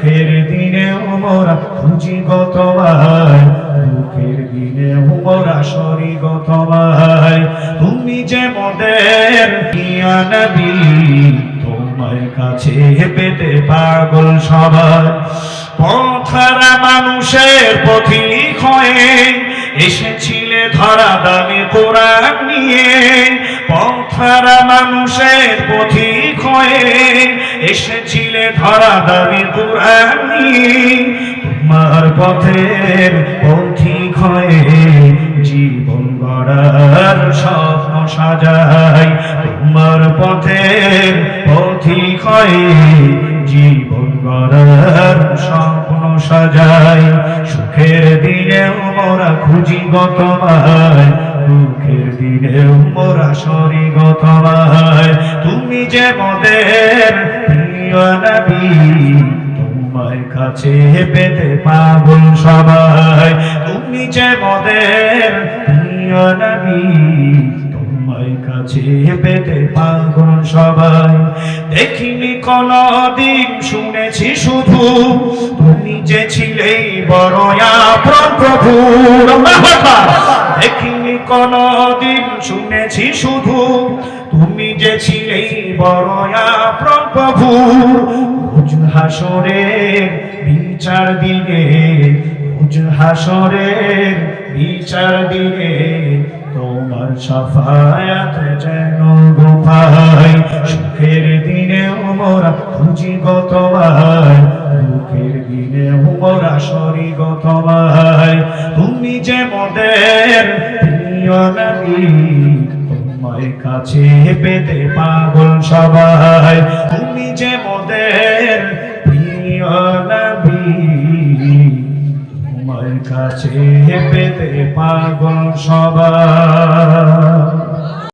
সুখের দিনে মোরা খুঁজি গো তোমায়। দুঃখের দিনে মোরা সরি গো তোমায়। তুমি যে মোদের নবী, তোমার কাছে পেতে পাগল সবাই। পথরা মানুষের পথিক হয়ে এসেছিলে ধরা দামে কোরআন নিয়ে। পথরা মানুষের পথিক হয়ে এসেছিলে ধরা দামে নিয়ে তোমার পথের পথিক হয়ে জীবন গড়ার স্বপ্ন সাজাই। তোমার পথের পথিক হয়ে জীবন গড়ার স্বপ্ন সাজাই। সুখের দিনে মোরা খুঁজি গতমায় দুঃখের দিনে মোরা সরি গতমায় তুমি যে মদের প্রিয় তোমার কাছে পেতে পাগল সবাই। তুমি যে মদের তোমার কাছে পেতে পাগল সবাই। দেখিনি কোন দিন শুনেছি শুধু, তুমি যে ছিলে বড় আপন প্রভু দেখিনি কোন শুনেছি শুধু, তুমি যে ছিলে বড় আপন প্রভু হাসরের বিচার দিনে হাসরের বিচার দিনে, তোমার সাফায়াত যেন গোপাই সুখের দিনে মোরা খুঁজি গতমায় দুঃখের দিনে মোরা সরি গতমায় তুমি যে মোদের প্রিয় নবী তোমার কাছে পেতে পাগল সবাই। তুমি যে মোদের প্রিয় নবী তোমার কাছে পেতে পাগল সবাই।